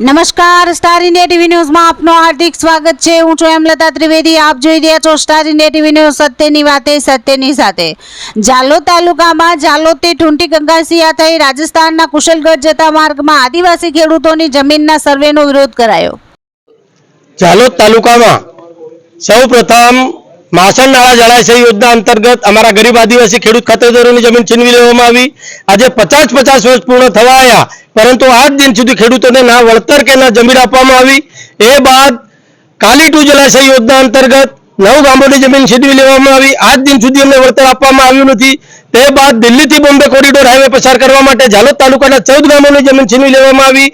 નમસ્કાર, star India TV ન્યૂઝમાં આપનું હાર્દિક સ્વાગત છે. હું છું હેમલતા ત્રિવેદી. આપ જોઈ રહ્યા છો સ્ટાર ઇન્ડિયા ટીવી ન્યૂઝ સત્યની વાતે, સત્યની સાથે. જાલોદ તાલુકામાં જાલોદથી ઠુંટી ગંગાસિયા થઈ રાજસ્થાનના કુશલગઢ જતા માર્ગમાં આદિવાસી ખેડૂતોની જમીનના સર્વેનો વિરોધ કરાયો. ઝાલોદ તાલુકામાં સૌ પ્રથમ માસણ નાળા જળાશય યોજના અંતર્ગત અમારા ગરીબ આદિવાસી ખેડૂત ખાતેદારોની જમીન છીનવી લેવામાં આવી. આજે પચાસ પચાસ વર્ષ પૂર્ણ થવા આવ્યા પરંતુ આજ દિન સુધી ખેડૂતોને ના વળતર કે ના જમીન આપવામાં આવી. એ બાદ કાલી ટુ જળાશય યોજના અંતર્ગત નવ ગામોની જમીન છીનવી લેવામાં આવી. આજ દિન સુધી અમને વળતર આપવામાં આવ્યું નથી. તે બાદ દિલ્હીથી બોમ્બે કોરિડોર હાઈવે પસાર કરવા માટે ઝાલોદ તાલુકાના ચૌદ ગામોની જમીન છીનવી લેવામાં આવી.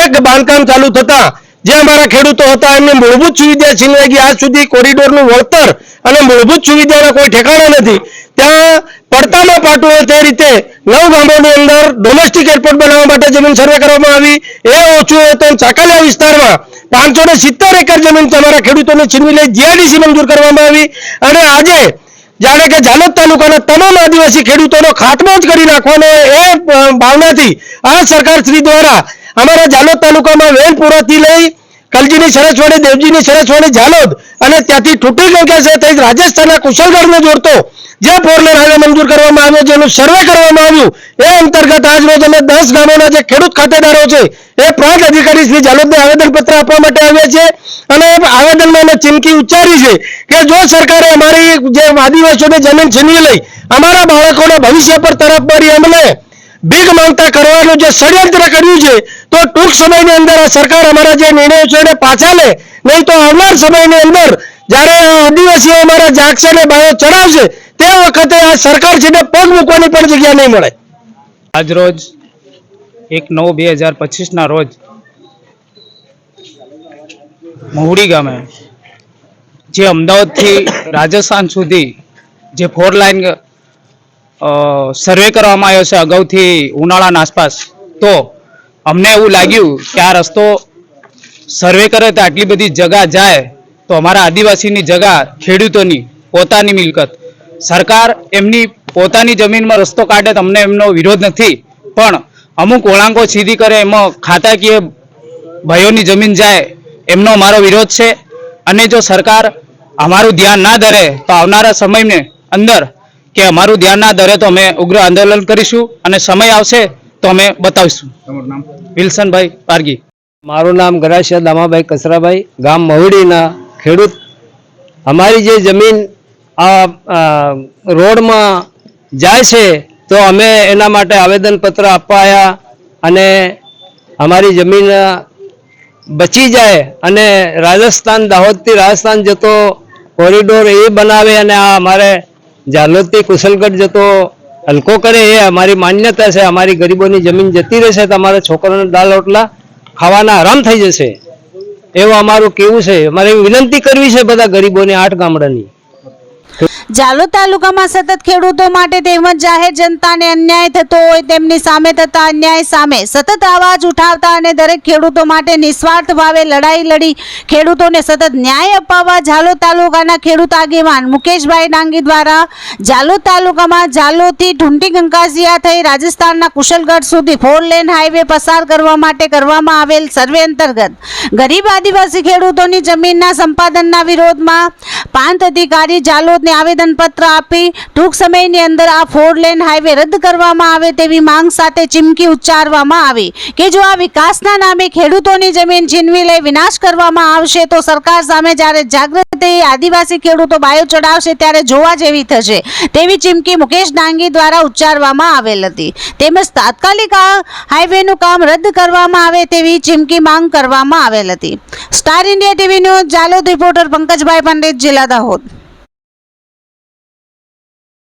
એક બાંધકામ ચાલુ થતા જે અમારા ખેડૂતો હતા, એમને મૂળભૂત સુવિધા છીનવાઈ ગઈ. આજ સુધી કોરિડોરનું વળતર અને મૂળભૂત સુવિધાના કોઈ ઠેકાણા નથી. ત્યાં પડતામાં પાટું તે રીતે નવ ગામોની અંદર ડોમેસ્ટિક એરપોર્ટ બનાવવા માટે જમીન સર્વે કરવામાં આવી. એ ઓછું હોય તો ચાકલિયા વિસ્તારમાં પાંચસો ને સિત્તેર એકર જમીન તમારા ખેડૂતોને છીનવી લઈ જીઆઈડીસી મંજૂર કરવામાં આવી. અને આજે જાણે કે જાલોદ તાલુકાના તમામ આદિવાસી ખેડૂતોનો ખાતમો જ કરી નાખવાનો એ ભાવનાથી આ સરકાર શ્રી દ્વારા અમારા જાલોદ તાલુકામાં વેલપુરાથી લઈ કલજીની સરસવાડી દેવજીની સરસવાડી જાલોદ અને ત્યાંથી ઠુટી ગંગા થઈ રાજસ્થાનના કુશલગઢને જોડતો જે ફોરલેન હાઈવે મંજૂર કરવામાં આવ્યો છે એનું સર્વે કરવામાં આવ્યું, એ અંતર્ગત આજ રોજ અમે દસ ગામોના જે ખેડૂત ખાતેદારો છે, એ પ્રાંત અધિકારી શ્રી જાલોદને આવેદનપત્ર આપવા માટે આવ્યા છે. અને આવેદનમાં અમે ચીમકી ઉચ્ચારી છે કે જો સરકારે અમારી જે આદિવાસીઓની જમીન છીનવી લઈ, અમારા બાળકોના ભવિષ્ય પર તરફ પડી અમને ભીખ માંગતા કરવાનું જે ષડયંત્ર કર્યું છે, તો ટૂંક સમયની અંદર આ સરકાર અમારા જે નિર્ણયો છે એને પાછા લે. નહીં તો આવનાર સમયની અંદર જ્યારે આદિવાસીઓ અમારા જાગશે ને બાયો ચડાવશે, તે વખતે આ સરકાર છે ને પગ મૂકવાની પણ જગ્યા નહીં મળે. આજરોજ એક નવ બે હજાર પચીસના રોજ મહુડી ગામે જે અમદાવાદથી રાજસ્થાન સુધી જે ફોર લાઈન સર્વે કરવામાં આવ્યો છે અગાઉથી ઉનાળાના આસપાસ. તો અમને એવું લાગ્યું કે આ રસ્તો સર્વે કરે તો આટલી બધી જગા જાય તો અમારા આદિવાસીની જગા ખેડૂતોની, પોતાની મિલકત. સરકાર એમની પોતાની જમીનમાં રસ્તો કાઢે તમને એમનો વિરોધ નથી. પણ અમુક ઓળાંકો સીધી કરે, એમાં ખાતાકીય ભાઈઓની જમીન જાય, એમનો અમારો વિરોધ છે. અને જો સરકાર અમારું ધ્યાન ના ધરે તો આવનારા સમયને અંદર કે અમારું ધ્યાન ના ધરે તો અમે ઉગ્ર આંદોલન કરીશું અને સમય આવશે તો અમે બતાવીશું. વિલ્સનભાઈ પારગી. મારું નામ ગરાશિયા દામાભાઈ કસરાભાઈ ગામ મહુડીના ખેડૂત. અમારી જે જમીન આ રોડમાં જાય છે તો અમે એના માટે આવેદનપત્ર આપવા આવ્યા અને અમારી જમીન બચી જાય અને રાજસ્થાન દાહોદથી રાજસ્થાન જતો કોરિડોર એ બનાવે અને આ અમારે ઝાલોદથી કુશલગઢ જતો હલકો કરે એ અમારી માન્યતા છે. અમારી ગરીબોની જમીન જતી રહેશે, તમારા છોકરાને દાલ રોટલા ખાવાના આરામ થઈ જશે. એવું અમારું કેવું છે. અમારે વિનંતી કરવી છે બધા ગરીબોને આઠ ગામડાની. જાલોદ તાલુકામાં સતત ખેડૂતો માટે તેમજ જાહેર જનતાને અન્યાય થતો હોય તેમની સામે થતા અન્યાય સામે સતત અવાજ ઉઠાવતા અને દરેક ખેડૂતો માટે નિસ્વાર્થ ભાવે લડાઈ લડી ખેડૂતોને સતત ન્યાય અપાવવા જાલોદ તાલુકાના ખેડૂત આગેવાન મુકેશભાઈ ડાંગી દ્વારા જાલોદ તાલુકામાં જાલોદથી ઢુંટી ગંકાસિયા થઈ રાજસ્થાનના કુશલગઢ સુધી ફોર લેન હાઈવે પસાર કરવા માટે કરવામાં આવેલ સર્વે અંતર્ગત ગરીબ આદિવાસી ખેડૂતોની જમીનના સંપાદનના વિરોધમાં પાંચ અધિકારી જાલોદને આવેદનપત્ર આપી ટૂંક સમયની અંદર આ ફોર લેન હાઈવે રદ કરવામાં આવે તેવી માંગ સાથે ચીમકી ઉચ્ચારવામાં આવી કે જો આ વિકાસના નામે ખેડૂતોની જમીન છીનવી લઈ વિનાશ કરવામાં આવશે તો સરકાર સામે જ્યારે જાગૃત આદિવાસી ખેડૂતો બાયો ચડાવશે ત્યારે જોવા જેવી થશે તેવી ચીમકી મુકેશ ડાંગી દ્વારા ઉચ્ચારવામાં આવેલ હતી. તેમજ તાત્કાલિક આ હાઈવેનું કામ રદ કરવામાં આવે તેવી ચીમકી માંગ કરવામાં આવેલ હતી. Star India TV news Jhalod reporter Pankajbhai Pandit, જિલ્લા દાહોદ.